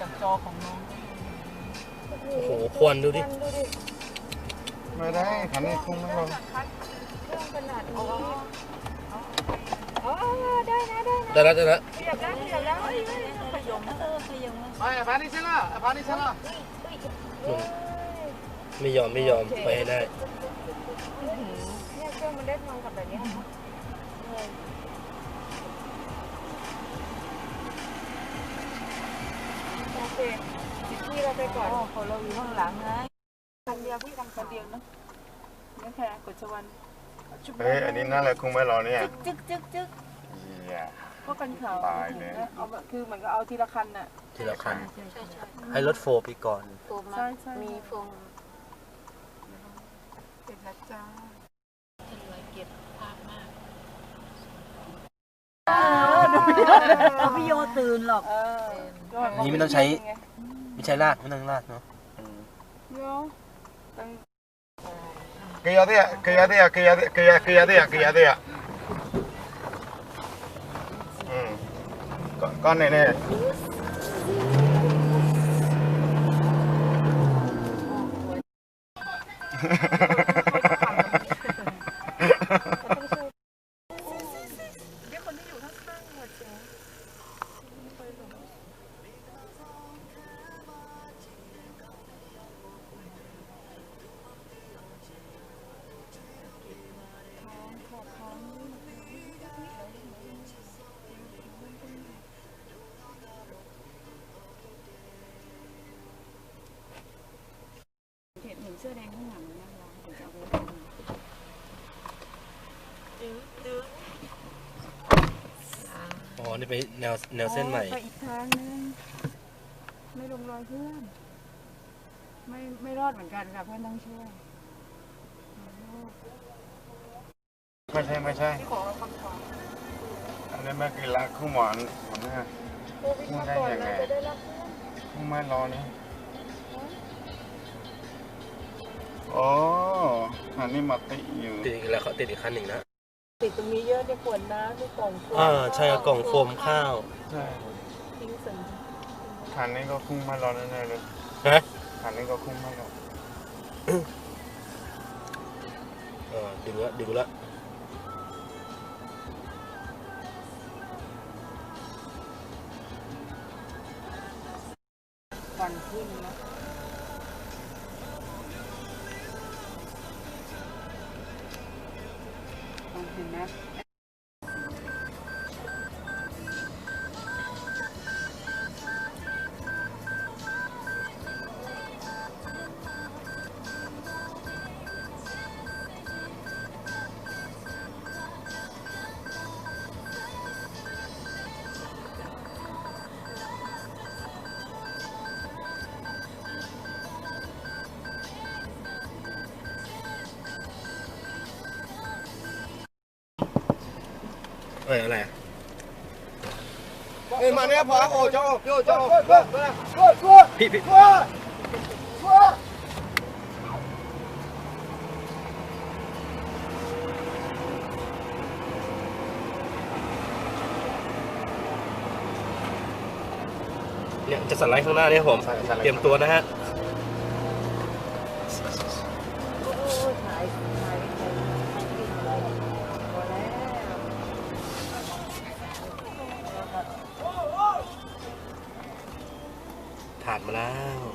จากจอของน้อง โอ้โหควันดูดิ ไม่ได้ขันให้คุ้มไม่ลงเครื่องขนาดนี้อ๋อได้นะได้นะได้แล้วได้แล้วเกือบแล้วเกือบแล้วพยมเออปยมไปพานี่ใช่ะหมพานี่ใช่ไหมไม่ยอมไม่ยอมไปให้ได้ ได้ทำกับแบบนี้ค่ะโอเคพี่เราไปก่อนอ๋อเขาเราอยู่ข้างหลังไงคันเดียวพี่ทำคคันนเดีเดียยววนะนี่แค่กดชวันเฮ้ยอันนี้น่าเลยคงไม่รอเนี่ยจึ๊กจึ๊กจึ๊กเหี้ยก็กันเขาตายเลยเอาแบบคือเหมือนก็เอาทีละคันน่ะทีละคันให้รถโฟล์ไปก่อนโฟมใช่ใช่มีโฟมเป็นนะจ้าเก็บภาพมากเอาพี่โยตื่นหรอกเออนี่ไม่ต้องใช้ ไม่ใช่ลากไม่ต้องลากเนาะโยตั้ง que ya día que ya día que ya que ya que ya día que ya día อืมก้อนก้อนเสื้อแดงข้างหลังนะร้านเดี๋ยวจะเอาไปอ๋อ นี่ไปแนวแนวเส้นใหม่ไปอีกทางนึงไม่ลงรอยเพื่อน ไม่ไม่รอดเหมือนกันค่ะเพื่อนต้องช่วยไม่ใช่ไม่ใช่ที่ขอคำขออันนี้ไม่กินละคู่หวานหวานนี่ยโควิดมาก่อนเราจะได้รับเพื่อนไม่รอนี่ อ๋ออันนี้มาติอยู่ติดอีกแล้วเขาติดอีกคันหนึ่งนะติดตรงนี้เยอะเนี่ยขวดน้ำที่กล่องโฟมอ่าใช่กล่องโฟมข้าวใช่ทิ้งสัญคันนี้ก็คงไม่รอแน่ๆเลยฮะคันนี้ก็คงไม่รอเออดึงละดึงละควันขึ้นนะ เห็ เอ้ยอะไรอะเอ้ยมาเนี่ยพอโอ้เจ้าโจ้เจ้าพี่พี่เนี่ยจะสไลด์ข้างหน้าเนี่ยผม เตรียมตัวนะฮะาดมาแล้ว